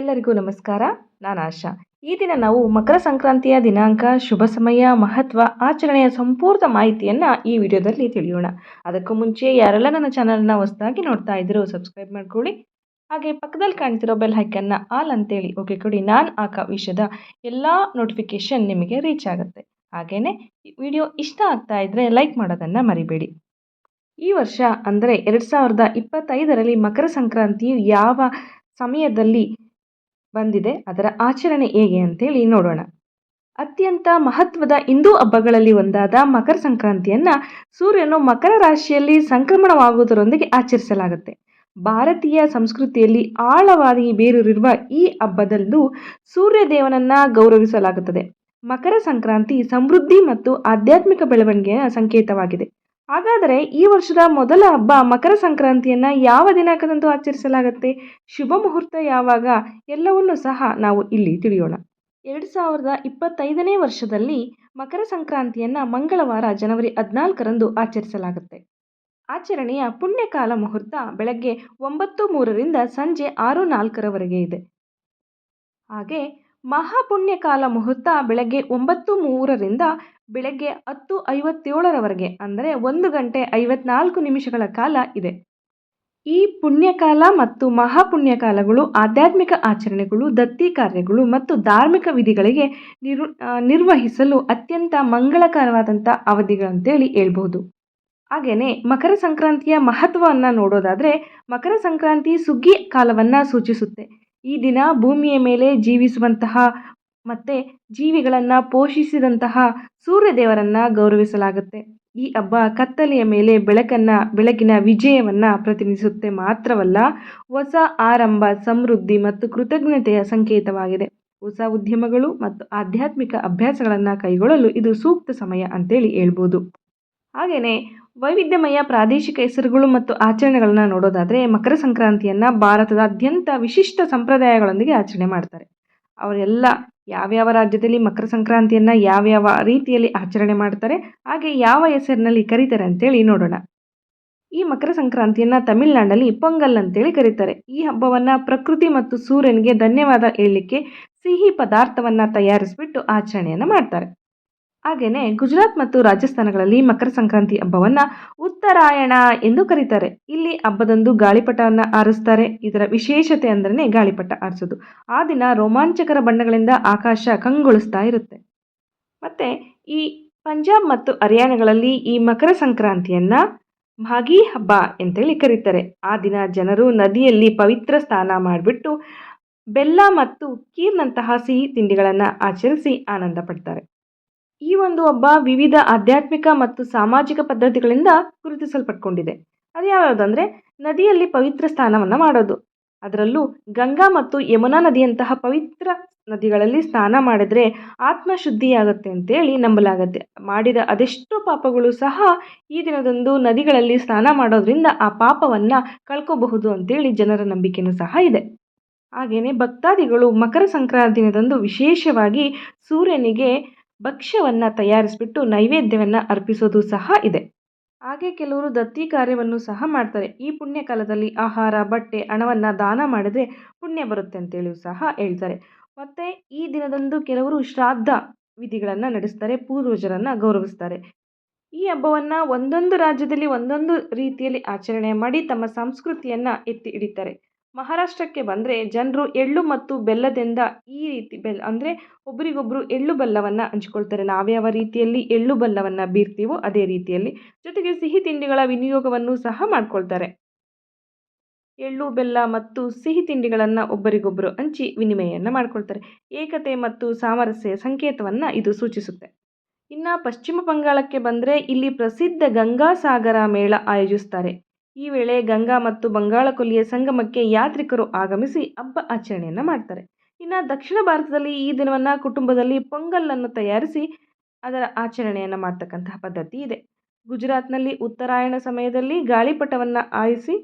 ಎಲ್ಲರಿಗೂ ನಮಸ್ಕಾರ, ನಾನು ಆಶಾ. ಈ ದಿನ ನಾವು ಮಕರ ಸಂಕ್ರಾಂತಿಯ ದಿನಾಂಕ, ಶುಭ ಸಮಯ, ಮಹತ್ವ, ಆಚರಣೆಯ ಸಂಪೂರ್ಣ ಮಾಹಿತಿಯನ್ನು ಈ ವಿಡಿಯೋದಲ್ಲಿ ತಿಳಿಯೋಣ. ಅದಕ್ಕೂ ಮುಂಚೆ ಯಾರೆಲ್ಲ ನನ್ನ ಚಾನಲ್ನ ಹೊಸದಾಗಿ ನೋಡ್ತಾ ಇದ್ದೀರೋ ಸಬ್ಸ್ಕ್ರೈಬ್ ಮಾಡ್ಕೊಳ್ಳಿ. ಹಾಗೆ ಪಕ್ಕದಲ್ಲಿ ಕಾಣ್ತಿರೋ ಬೆಲ್ ಹೈಕನ್ನ ಆಲ್ ಅಂತೇಳಿ. ಓಕೆ, ಕೊಡಿ. ನಾನು ಆಕ ವಿಷಯದ ಎಲ್ಲ ನೋಟಿಫಿಕೇಷನ್ ನಿಮಗೆ ರೀಚ್ ಆಗುತ್ತೆ. ಹಾಗೆಯೇ ವಿಡಿಯೋ ಇಷ್ಟ ಆಗ್ತಾ ಇದ್ದರೆ ಲೈಕ್ ಮಾಡೋದನ್ನು ಮರಿಬೇಡಿ. ಈ ವರ್ಷ ಅಂದರೆ ಎರಡು ಸಾವಿರದ ಇಪ್ಪತ್ತೈದರಲ್ಲಿ ಮಕರ ಸಂಕ್ರಾಂತಿಯು ಯಾವ ಸಮಯದಲ್ಲಿ ಬಂದಿದೆ. ಅದರ ಆಚರಣೆ ಹೇಗೆ ಅಂತೇಳಿ ನೋಡೋಣ. ಅತ್ಯಂತ ಮಹತ್ವದ ಹಿಂದೂ ಹಬ್ಬಗಳಲ್ಲಿ ಒಂದಾದ ಮಕರ ಸಂಕ್ರಾಂತಿಯನ್ನು ಸೂರ್ಯನು ಮಕರ ರಾಶಿಯಲ್ಲಿ ಸಂಕ್ರಮಣವಾಗುವುದರೊಂದಿಗೆ ಆಚರಿಸಲಾಗುತ್ತೆ. ಭಾರತೀಯ ಸಂಸ್ಕೃತಿಯಲ್ಲಿ ಆಳವಾಗಿ ಬೇರೂರಿರುವ ಈ ಹಬ್ಬದಲ್ಲೂ ಸೂರ್ಯ ದೇವನನ್ನು ಗೌರವಿಸಲಾಗುತ್ತದೆ. ಮಕರ ಸಂಕ್ರಾಂತಿ ಸಮೃದ್ಧಿ ಮತ್ತು ಆಧ್ಯಾತ್ಮಿಕ ಬೆಳವಣಿಗೆಯ ಸಂಕೇತವಾಗಿದೆ. ಹಾಗಾದರೆ ಈ ವರ್ಷದ ಮೊದಲ ಹಬ್ಬ ಮಕರ ಸಂಕ್ರಾಂತಿಯನ್ನು ಯಾವ ದಿನಾಂಕದಂದು ಆಚರಿಸಲಾಗುತ್ತೆ? ಶುಭ ಮುಹೂರ್ತ ಯಾವಾಗ? ಎಲ್ಲವನ್ನೂ ಸಹ ನಾವು ಇಲ್ಲಿ ತಿಳಿಯೋಣ. ಎರಡು ಸಾವಿರದ ಇಪ್ಪತ್ತೈದನೇ ವರ್ಷದಲ್ಲಿ ಮಕರ ಸಂಕ್ರಾಂತಿಯನ್ನು ಮಂಗಳವಾರ ಜನವರಿ ಹದಿನಾಲ್ಕರಂದು ಆಚರಿಸಲಾಗುತ್ತೆ. ಆಚರಣೆಯ ಪುಣ್ಯಕಾಲ ಮುಹೂರ್ತ ಬೆಳಗ್ಗೆ ಒಂಬತ್ತು ಮೂರರಿಂದ ಸಂಜೆ ಆರು ನಾಲ್ಕರವರೆಗೆ ಇದೆ. ಹಾಗೆ ಮಹಾಪುಣ್ಯಕಾಲ ಮುಹೂರ್ತ ಬೆಳಗ್ಗೆ ಒಂಬತ್ತು ಮೂರರಿಂದ ಬೆಳಗ್ಗೆ ಹತ್ತು ಐವತ್ತೇಳರವರೆಗೆ ಅಂದರೆ ಒಂದು ಗಂಟೆ ಐವತ್ನಾಲ್ಕು ನಿಮಿಷಗಳ ಕಾಲ ಇದೆ. ಈ ಪುಣ್ಯಕಾಲ ಮತ್ತು ಮಹಾಪುಣ್ಯಕಾಲಗಳು ಆಧ್ಯಾತ್ಮಿಕ ಆಚರಣೆಗಳು, ದತ್ತಿ ಕಾರ್ಯಗಳು ಮತ್ತು ಧಾರ್ಮಿಕ ವಿಧಿಗಳಿಗೆ ನಿರು ನಿರ್ವಹಿಸಲು ಅತ್ಯಂತ ಮಂಗಳಕರವಾದಂಥ ಅವಧಿಗಳಂತೇಳಿ ಹೇಳ್ಬೋದು ಹಾಗೆಯೇ ಮಕರ ಸಂಕ್ರಾಂತಿಯ ಮಹತ್ವವನ್ನು ನೋಡೋದಾದರೆ ಮಕರ ಸಂಕ್ರಾಂತಿ ಸುಗ್ಗಿ ಕಾಲವನ್ನು ಸೂಚಿಸುತ್ತೆ. ಈ ದಿನ ಭೂಮಿಯ ಮೇಲೆ ಜೀವಿಸುವಂತಹ ಮತ್ತು ಜೀವಿಗಳನ್ನು ಪೋಷಿಸಿದಂತಹ ಸೂರ್ಯದೇವರನ್ನು ಗೌರವಿಸಲಾಗುತ್ತೆ. ಈ ಹಬ್ಬ ಕತ್ತಲೆಯ ಮೇಲೆ ಬೆಳಕನ್ನು ಬೆಳಕಿನ ವಿಜಯವನ್ನು ಪ್ರತಿನಿಧಿಸುತ್ತೆ ಮಾತ್ರವಲ್ಲ, ಹೊಸ ಆರಂಭ, ಸಮೃದ್ಧಿ ಮತ್ತು ಕೃತಜ್ಞತೆಯ ಸಂಕೇತವಾಗಿದೆ. ಹೊಸ ಉದ್ಯಮಗಳು ಮತ್ತು ಆಧ್ಯಾತ್ಮಿಕ ಅಭ್ಯಾಸಗಳನ್ನು ಕೈಗೊಳ್ಳಲು ಇದು ಸೂಕ್ತ ಸಮಯ ಅಂತೇಳಿ ಹೇಳ್ಬೋದು. ಹಾಗೆಯೇ ವೈವಿಧ್ಯಮಯ ಪ್ರಾದೇಶಿಕ ಹೆಸರುಗಳು ಮತ್ತು ಆಚರಣೆಗಳನ್ನು ನೋಡೋದಾದರೆ ಮಕರ ಸಂಕ್ರಾಂತಿಯನ್ನು ಭಾರತದಾದ್ಯಂತ ವಿಶಿಷ್ಟ ಸಂಪ್ರದಾಯಗಳೊಂದಿಗೆ ಆಚರಣೆ ಮಾಡ್ತಾರೆ. ಅವರೆಲ್ಲ ಯಾವ್ಯಾವ ರಾಜ್ಯದಲ್ಲಿ ಮಕರ ಸಂಕ್ರಾಂತಿಯನ್ನು ಯಾವ್ಯಾವ ರೀತಿಯಲ್ಲಿ ಆಚರಣೆ ಮಾಡ್ತಾರೆ, ಹಾಗೆ ಯಾವ ಹೆಸರಿನಲ್ಲಿ ಕರೀತಾರೆ ಅಂತೇಳಿ ನೋಡೋಣ. ಈ ಮಕರ ಸಂಕ್ರಾಂತಿಯನ್ನು ತಮಿಳ್ನಾಡಲ್ಲಿ ಪೊಂಗಲ್ ಅಂತೇಳಿ ಕರೀತಾರೆ. ಈ ಹಬ್ಬವನ್ನು ಪ್ರಕೃತಿ ಮತ್ತು ಸೂರ್ಯನಿಗೆ ಧನ್ಯವಾದ ಹೇಳಲಿಕ್ಕೆ ಸಿಹಿ ಪದಾರ್ಥವನ್ನು ತಯಾರಿಸಿಬಿಟ್ಟು ಆಚರಣೆಯನ್ನು ಮಾಡ್ತಾರೆ. ಹಾಗೆಯೇ ಗುಜರಾತ್ ಮತ್ತು ರಾಜಸ್ಥಾನಗಳಲ್ಲಿ ಮಕರ ಸಂಕ್ರಾಂತಿ ಹಬ್ಬವನ್ನು ಉತ್ತರಾಯಣ ಎಂದು ಕರೀತಾರೆ. ಇಲ್ಲಿ ಹಬ್ಬದಂದು ಗಾಳಿಪಟವನ್ನು ಆರಿಸ್ತಾರೆ. ಇದರ ವಿಶೇಷತೆ ಅಂದ್ರೆ ಗಾಳಿಪಟ ಆರಿಸೋದು. ಆ ದಿನ ರೋಮಾಂಚಕರ ಬಣ್ಣಗಳಿಂದ ಆಕಾಶ ಕಂಗೊಳಿಸ್ತಾ ಇರುತ್ತೆ. ಮತ್ತು ಈ ಪಂಜಾಬ್ ಮತ್ತು ಹರಿಯಾಣಗಳಲ್ಲಿ ಈ ಮಕರ ಸಂಕ್ರಾಂತಿಯನ್ನು ಮಾಗಿ ಹಬ್ಬ ಅಂತೇಳಿ ಕರೀತಾರೆ. ಆ ದಿನ ಜನರು ನದಿಯಲ್ಲಿ ಪವಿತ್ರ ಸ್ನಾನ ಮಾಡಿಬಿಟ್ಟು ಬೆಲ್ಲ ಮತ್ತು ಕೀರ್ನಂತಹ ಸಿಹಿ ತಿಂಡಿಗಳನ್ನು ಆಚರಿಸಿ ಆನಂದ ಪಡ್ತಾರೆ. ಈ ಒಂದು ಹಬ್ಬ ವಿವಿಧ ಆಧ್ಯಾತ್ಮಿಕ ಮತ್ತು ಸಾಮಾಜಿಕ ಪದ್ಧತಿಗಳಿಂದ ಗುರುತಿಸಲ್ಪಟ್ಕೊಂಡಿದೆ. ಅದು ಯಾವ್ಯಾವುದಂದರೆ, ನದಿಯಲ್ಲಿ ಪವಿತ್ರ ಸ್ನಾನವನ್ನು ಮಾಡೋದು. ಅದರಲ್ಲೂ ಗಂಗಾ ಮತ್ತು ಯಮುನಾ ನದಿಯಂತಹ ಪವಿತ್ರ ನದಿಗಳಲ್ಲಿ ಸ್ನಾನ ಮಾಡಿದರೆ ಆತ್ಮಶುದ್ಧಿಯಾಗುತ್ತೆ ಅಂತೇಳಿ ನಂಬಲಾಗುತ್ತೆ. ಮಾಡಿದ ಅದೆಷ್ಟೋ ಪಾಪಗಳು ಸಹ ಈ ದಿನದಂದು ನದಿಗಳಲ್ಲಿ ಸ್ನಾನ ಮಾಡೋದ್ರಿಂದ ಆ ಪಾಪವನ್ನು ಕಳ್ಕೋಬಹುದು ಅಂತೇಳಿ ಜನರ ನಂಬಿಕೆಯೂ ಸಹ ಇದೆ. ಹಾಗೆಯೇ ಭಕ್ತಾದಿಗಳು ಮಕರ ಸಂಕ್ರಾಂತಿ ದಿನದಂದು ವಿಶೇಷವಾಗಿ ಸೂರ್ಯನಿಗೆ ಭಕ್ಷ್ಯವನ್ನು ತಯಾರಿಸಿಬಿಟ್ಟು ನೈವೇದ್ಯವನ್ನು ಅರ್ಪಿಸೋದು ಸಹ ಇದೆ. ಹಾಗೆ ಕೆಲವರು ದತ್ತಿ ಕಾರ್ಯವನ್ನು ಸಹ ಮಾಡ್ತಾರೆ. ಈ ಪುಣ್ಯ ಕಾಲದಲ್ಲಿ ಆಹಾರ, ಬಟ್ಟೆ, ಹಣವನ್ನು ದಾನ ಮಾಡಿದರೆ ಪುಣ್ಯ ಬರುತ್ತೆ ಅಂತೇಳಿಯೂ ಸಹ ಹೇಳ್ತಾರೆ. ಮತ್ತು ಈ ದಿನದಂದು ಕೆಲವರು ಶ್ರಾದ್ದ ವಿಧಿಗಳನ್ನು ನಡೆಸ್ತಾರೆ, ಪೂರ್ವಜರನ್ನು ಗೌರವಿಸ್ತಾರೆ. ಈ ಹಬ್ಬವನ್ನು ಒಂದೊಂದು ರಾಜ್ಯದಲ್ಲಿ ಒಂದೊಂದು ರೀತಿಯಲ್ಲಿ ಆಚರಣೆ ಮಾಡಿ ತಮ್ಮ ಸಂಸ್ಕೃತಿಯನ್ನು ಎತ್ತಿ ಹಿಡಿತಾರೆ. ಮಹಾರಾಷ್ಟ್ರಕ್ಕೆ ಬಂದರೆ ಜನರು ಎಳ್ಳು ಮತ್ತು ಬೆಲ್ಲದಿಂದ ಈ ರೀತಿ ಬೆಲ್ಲ ಅಂದರೆ ಒಬ್ಬರಿಗೊಬ್ಬರು ಎಳ್ಳು ಬೆಲ್ಲವನ್ನು ಹಂಚ್ಕೊಳ್ತಾರೆ. ನಾವ್ಯಾವ ರೀತಿಯಲ್ಲಿ ಎಳ್ಳು ಬೆಲ್ಲವನ್ನು ಬೀರ್ತೀವೋ ಅದೇ ರೀತಿಯಲ್ಲಿ ಜೊತೆಗೆ ಸಿಹಿ ತಿಂಡಿಗಳ ವಿನಿಯೋಗವನ್ನು ಸಹ ಮಾಡ್ಕೊಳ್ತಾರೆ. ಎಳ್ಳು, ಬೆಲ್ಲ ಮತ್ತು ಸಿಹಿ ತಿಂಡಿಗಳನ್ನು ಒಬ್ಬರಿಗೊಬ್ಬರು ಹಂಚಿ ವಿನಿಮಯವನ್ನು ಮಾಡ್ಕೊಳ್ತಾರೆ. ಏಕತೆ ಮತ್ತು ಸಾಮರಸ್ಯ ಸಂಕೇತವನ್ನು ಇದು ಸೂಚಿಸುತ್ತೆ. ಇನ್ನು ಪಶ್ಚಿಮ ಬಂಗಾಳಕ್ಕೆ ಬಂದರೆ ಇಲ್ಲಿ ಪ್ರಸಿದ್ಧ ಗಂಗಾಸಾಗರ ಮೇಳ ಆಯೋಜಿಸ್ತಾರೆ. ಈ ವೇಳೆ ಗಂಗಾ ಮತ್ತು ಬಂಗಾಳಕೊಲ್ಲಿಯ ಸಂಗಮಕ್ಕೆ ಯಾತ್ರಿಕರು ಆಗಮಿಸಿ ಹಬ್ಬ ಆಚರಣೆಯನ್ನು ಮಾಡ್ತಾರೆ. ಇನ್ನು ದಕ್ಷಿಣ ಭಾರತದಲ್ಲಿ ಈ ದಿನವನ್ನು ಕುಟುಂಬದಲ್ಲಿ ಪೊಂಗಲನ್ನು ತಯಾರಿಸಿ ಅದರ ಆಚರಣೆಯನ್ನು ಮಾಡ್ತಕ್ಕಂತಹ ಪದ್ಧತಿ ಇದೆ. ಗುಜರಾತ್ನಲ್ಲಿ ಉತ್ತರಾಯಣ ಸಮಯದಲ್ಲಿ ಗಾಳಿಪಟವನ್ನು ಆಯಿಸಿ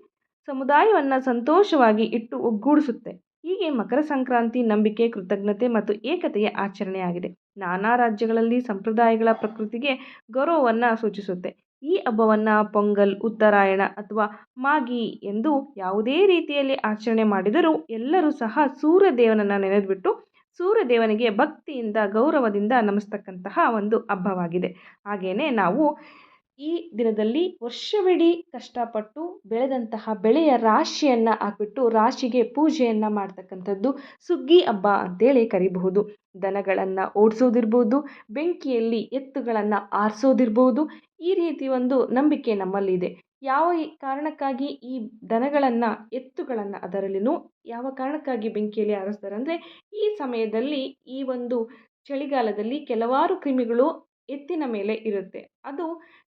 ಸಮುದಾಯವನ್ನು ಸಂತೋಷವಾಗಿ ಇಟ್ಟು ಒಗ್ಗೂಡಿಸುತ್ತೆ. ಹೀಗೆ ಮಕರ ಸಂಕ್ರಾಂತಿ ನಂಬಿಕೆ, ಕೃತಜ್ಞತೆ ಮತ್ತು ಏಕತೆಯ ಆಚರಣೆಯಾಗಿದೆ. ನಾನಾ ರಾಜ್ಯಗಳಲ್ಲಿ ಸಂಪ್ರದಾಯಗಳ ಪ್ರಕೃತಿಗೆ ಗೌರವವನ್ನು ಸೂಚಿಸುತ್ತೆ. ಈ ಹಬ್ಬವನ್ನು ಪೊಂಗಲ್, ಉತ್ತರಾಯಣ ಅಥವಾ ಮಾಗಿ ಎಂದು ಯಾವುದೇ ರೀತಿಯಲ್ಲಿ ಆಚರಣೆ ಮಾಡಿದರೂ ಎಲ್ಲರೂ ಸಹ ಸೂರ್ಯದೇವನನ್ನು ನೆನೆದುಬಿಟ್ಟು ಸೂರ್ಯದೇವನಿಗೆ ಭಕ್ತಿಯಿಂದ, ಗೌರವದಿಂದ ನಮಿಸ್ತಕ್ಕಂತಹ ಒಂದು ಹಬ್ಬವಾಗಿದೆ. ಹಾಗೆಯೇ ನಾವು ಈ ದಿನದಲ್ಲಿ ವರ್ಷವಿಡೀ ಕಷ್ಟಪಟ್ಟು ಬೆಳೆದಂತಹ ಬೆಳೆಯ ರಾಶಿಯನ್ನು ಹಾಕ್ಬಿಟ್ಟು ರಾಶಿಗೆ ಪೂಜೆಯನ್ನು ಮಾಡ್ತಕ್ಕಂಥದ್ದು ಸುಗ್ಗಿ ಹಬ್ಬ ಅಂತೇಳಿ ಕರಿಬಹುದು. ದನಗಳನ್ನು ಓಡಿಸೋದಿರ್ಬೋದು, ಬೆಂಕಿಯಲ್ಲಿ ಎತ್ತುಗಳನ್ನು ಆರಿಸೋದಿರ್ಬೋದು ಈ ರೀತಿ ಒಂದು ನಂಬಿಕೆ ನಮ್ಮಲ್ಲಿದೆ. ಯಾವ ಈ ಕಾರಣಕ್ಕಾಗಿ ಈ ದನಗಳನ್ನು, ಎತ್ತುಗಳನ್ನು ಅದರಲ್ಲಿನೂ ಯಾವ ಕಾರಣಕ್ಕಾಗಿ ಬೆಂಕಿಯಲ್ಲಿ ಆರಿಸ್ತಾರೆ ಅಂದರೆ, ಈ ಸಮಯದಲ್ಲಿ ಈ ಒಂದು ಚಳಿಗಾಲದಲ್ಲಿ ಕೆಲವಾರು ಕ್ರಿಮಿಗಳು ಎತ್ತಿನ ಮೇಲೆ ಇರುತ್ತೆ. ಅದು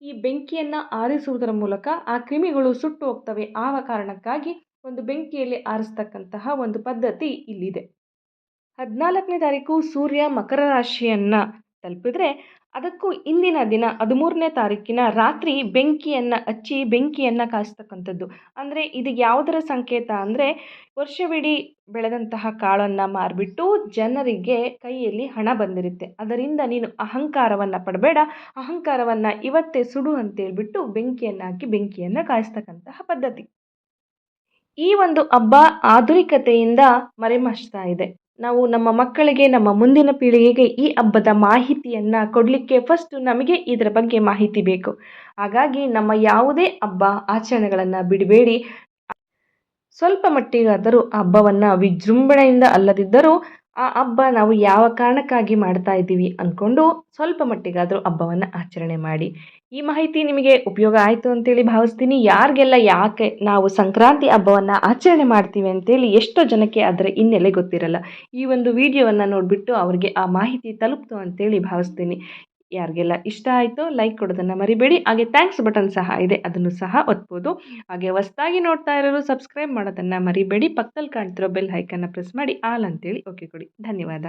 ಈ ಬೆಂಕಿಯನ್ನು ಆರಿಸುವುದರ ಮೂಲಕ ಆ ಕ್ರಿಮಿಗಳು ಸುಟ್ಟು ಹೋಗ್ತವೆ. ಆ ಕಾರಣಕ್ಕಾಗಿ ಒಂದು ಬೆಂಕಿಯಲ್ಲಿ ಆರಿಸ್ತಕ್ಕಂತಹ ಒಂದು ಪದ್ಧತಿ ಇಲ್ಲಿದೆ. ಹದಿನಾಲ್ಕನೇ ತಾರೀಕು ಸೂರ್ಯ ಮಕರ ರಾಶಿಯನ್ನು ತಲುಪಿದ್ರೆ ಅದಕ್ಕೂ ಇಂದಿನ ದಿನ ಹದಿಮೂರನೇ ತಾರೀಕಿನ ರಾತ್ರಿ ಬೆಂಕಿಯನ್ನು ಹಚ್ಚಿ ಬೆಂಕಿಯನ್ನು ಕಾಯಿಸ್ತಕ್ಕಂಥದ್ದು. ಅಂದರೆ ಇದು ಯಾವುದರ ಸಂಕೇತ ಅಂದರೆ ವರ್ಷವಿಡೀ ಬೆಳೆದಂತಹ ಕಾಳನ್ನು ಮಾರಿಬಿಟ್ಟು ಜನರಿಗೆ ಕೈಯಲ್ಲಿ ಹಣ ಬಂದಿರುತ್ತೆ. ಅದರಿಂದ ನೀನು ಅಹಂಕಾರವನ್ನು ಪಡಬೇಡ. ಅಹಂಕಾರವನ್ನು ಇವತ್ತೇ ಸುಡು ಅಂತೇಳ್ಬಿಟ್ಟು ಬೆಂಕಿಯನ್ನು ಹಾಕಿ ಬೆಂಕಿಯನ್ನು ಕಾಯಿಸ್ತಕ್ಕಂತಹ ಪದ್ಧತಿ. ಈ ಒಂದು ಹಬ್ಬ ಆಧುನಿಕತೆಯಿಂದ ಮರೆಮಾಚ್ತಾ ಇದೆ. ನಾವು ನಮ್ಮ ಮಕ್ಕಳಿಗೆ, ನಮ್ಮ ಮುಂದಿನ ಪೀಳಿಗೆಗೆ ಈ ಹಬ್ಬದ ಮಾಹಿತಿಯನ್ನು ಕೊಡಲಿಕ್ಕೆ ಫಸ್ಟು ನಮಗೆ ಇದರ ಬಗ್ಗೆ ಮಾಹಿತಿ ಬೇಕು. ಹಾಗಾಗಿ ನಮ್ಮ ಯಾವುದೇ ಹಬ್ಬ ಆಚರಣೆಗಳನ್ನು ಬಿಡಬೇಡಿ. ಸ್ವಲ್ಪ ಮಟ್ಟಿಗಾದರೂ ಹಬ್ಬವನ್ನು ವಿಜೃಂಭಣೆಯಿಂದ ಅಲ್ಲದಿದ್ದರೂ ಆ ಹಬ್ಬ ನಾವು ಯಾವ ಕಾರಣಕ್ಕಾಗಿ ಮಾಡ್ತಾ ಇದ್ದೀವಿ ಅಂದ್ಕೊಂಡು ಸ್ವಲ್ಪ ಮಟ್ಟಿಗಾದರೂ ಹಬ್ಬವನ್ನು ಆಚರಣೆ ಮಾಡಿ. ಈ ಮಾಹಿತಿ ನಿಮಗೆ ಉಪಯೋಗ ಆಯಿತು ಅಂತೇಳಿ ಭಾವಿಸ್ತೀನಿ. ಯಾರಿಗೆಲ್ಲ ಯಾಕೆ ನಾವು ಸಂಕ್ರಾಂತಿ ಹಬ್ಬವನ್ನು ಆಚರಣೆ ಮಾಡ್ತೀವಿ ಅಂತೇಳಿ ಎಷ್ಟೋ ಜನಕ್ಕೆ ಅದರ ಹಿನ್ನೆಲೆ ಗೊತ್ತಿರಲ್ಲ. ಈ ಒಂದು ವಿಡಿಯೋವನ್ನು ನೋಡಿಬಿಟ್ಟು ಅವರಿಗೆ ಆ ಮಾಹಿತಿ ತಲುಪ್ತು ಅಂತೇಳಿ ಭಾವಿಸ್ತೀನಿ. ಯಾರಿಗೆಲ್ಲ ಇಷ್ಟ ಆಯಿತು ಲೈಕ್ ಕೊಡೋದನ್ನು ಮರಿಬೇಡಿ. ಹಾಗೆ ಥ್ಯಾಂಕ್ಸ್ ಬಟನ್ ಸಹ ಇದೆ, ಅದನ್ನು ಸಹ ಒತ್ಬೋದು. ಹಾಗೆ ಹೊಸ್ದಾಗಿ ನೋಡ್ತಾ ಇರೋರು ಸಬ್ಸ್ಕ್ರೈಬ್ ಮಾಡೋದನ್ನು ಮರಿಬೇಡಿ. ಪಕ್ಕದಲ್ಲಿ ಕಾಣ್ತಿರೋ ಬೆಲ್ ಹೈಕನ್ನು ಪ್ರೆಸ್ ಮಾಡಿ ಆಲ್ ಅಂತೇಳಿ ಓಕೆ ಕೊಡಿ. ಧನ್ಯವಾದ.